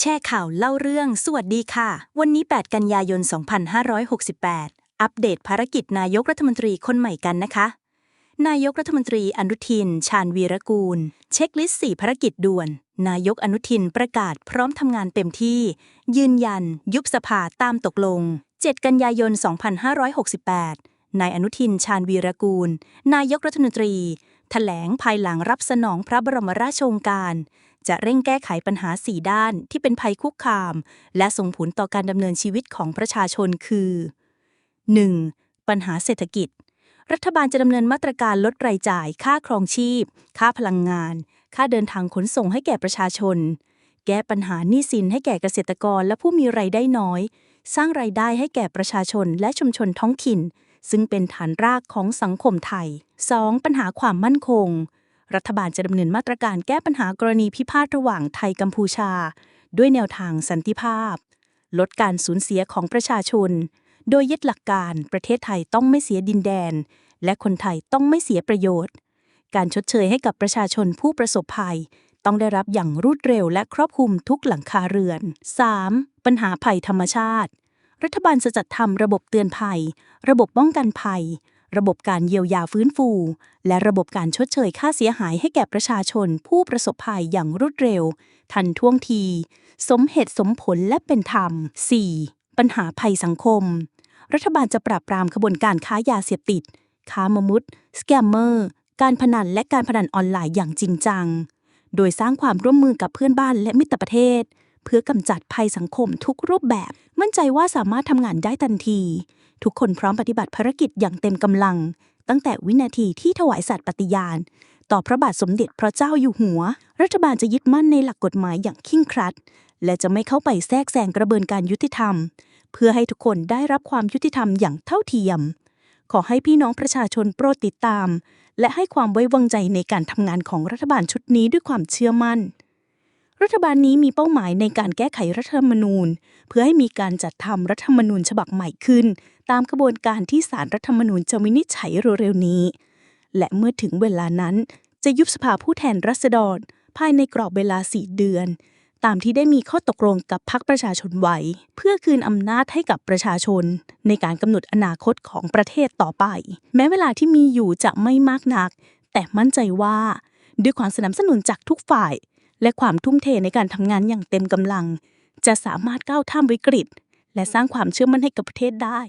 แชร์ข่าวเล่าเรื่อง สวัสดีค่ะ วันนี้ 8 กันยายน 2568 อัปเดตภารกิจนายกรัฐมนตรีคนใหม่กันนะคะ นายกรัฐมนตรีอนุทิน ชาญวีรกูล เช็คลิสต์ 4 ภารกิจด่วน นายกอนุทินประกาศพร้อมทำงานเต็มที่ ยืนยัน ยุบสภาตามตกลง 7 กันยายน 2568 นายอนุทิน ชาญวีรกูล นายกรัฐมนตรีแถลงภายหลังรับสนองพระบรมราชโองการ จะเร่งแก้ไขปัญหา 4 ด้านที่เป็นภัยคุกคาม และส่งผลต่อการดำเนินชีวิตของประชาชนคือ 1. ปัญหาเศรษฐกิจ รัฐบาลจะดำเนินมาตรการลดรายจ่าย ค่าครองชีพ ค่าพลังงาน ค่าเดินทางขนส่งให้แก่ประชาชน แก้ปัญหาหนี้สินให้แก่เกษตรกรและผู้มีรายได้น้อย สร้างรายได้ให้แก่ประชาชนและชุมชนท้องถิ่น ซึ่งเป็นฐานรากของสังคมไทย 2. ปัญหาความมั่นคง รัฐบาลจะดำเนินมาตรการแก้ปัญหากรณีพิพาทระหว่างไทยกัมพูชา ด้วยแนวทางสันติภาพ ลดการสูญเสียของประชาชน โดยยึดหลักการประเทศไทยต้องไม่เสียดินแดน และคนไทยต้องไม่เสียประโยชน์ การชดเชยให้กับประชาชนผู้ประสบภัย ต้องได้รับอย่างรวดเร็วและครอบคลุมทุกหลังคาเรือน 3. ปัญหาภัยธรรมชาติ รัฐบาลจะจัดทำระบบเตือนภัย ระบบป้องกันภัย ระบบการเยียวยาฟื้นฟู และระบบการชดเชยค่าเสียหายให้แก่ประชาชนผู้ประสบภัยอย่างรวดเร็ว ทันท่วงที สมเหตุสมผลและเป็นธรรม 4. ปัญหาภัยสังคม รัฐบาลจะปราบปรามขบวนการค้ายาเสพติด ค้ามนุษย์สแกมเมอร์ การพนันและการพนันออนไลน์อย่างจริงจัง โดยสร้างความร่วมมือกับเพื่อนบ้านและมิตรประเทศ เพื่อกำจัดภัยสังคมทุกรูปแบบ มั่นใจว่าสามารถทำงานได้ทันที ทุกคนพร้อมปฏิบัติภารกิจอย่างเต็มกำลัง ตั้งแต่วินาทีที่ถวายสัตย์ปฏิญาณ ต่อพระบาทสมเด็จพระเจ้าอยู่หัว รัฐบาลจะยึดมั่นในหลักกฎหมายอย่างเคร่งครัด และจะไม่เข้าไปแทรกแซงกระบวนการยุติธรรม เพื่อให้ทุกคนได้รับความยุติธรรมอย่างเท่าเทียม ขอให้พี่น้องประชาชนโปรดติดตาม และให้ความไว้วางใจในการทำงานของรัฐบาลชุดนี้ด้วยความเชื่อมั่นรัฐบาลนี้มีเป้าหมายในการแก้ไขรัฐธรรมนูญ เพื่อให้มีการจัดทำรัฐธรรมนูญฉบับใหม่ขึ้น ตามกระบวนการที่ศาลรัฐธรรมนูญจะวินิจฉัยเร็วๆนี้ และเมื่อถึงเวลานั้นจะยุบสภาผู้แทนราษฎร ภายในกรอบเวลา4เดือน ตามที่ได้มีข้อตกลงกับพรรคประชาชนไว้ เพื่อคืนอำนาจให้กับประชาชน ในการกำหนดอนาคตของประเทศต่อไป แม้เวลาที่มีอยู่จะไม่มากนัก แต่มั่นใจว่า ด้วยความสนับสนุนจากทุกฝ่าย และความทุ่มเทในการทำงานอย่างเต็มกำลัง จะสามารถก้าวข้ามวิกฤต และสร้างความเชื่อมั่นให้กับประเทศได้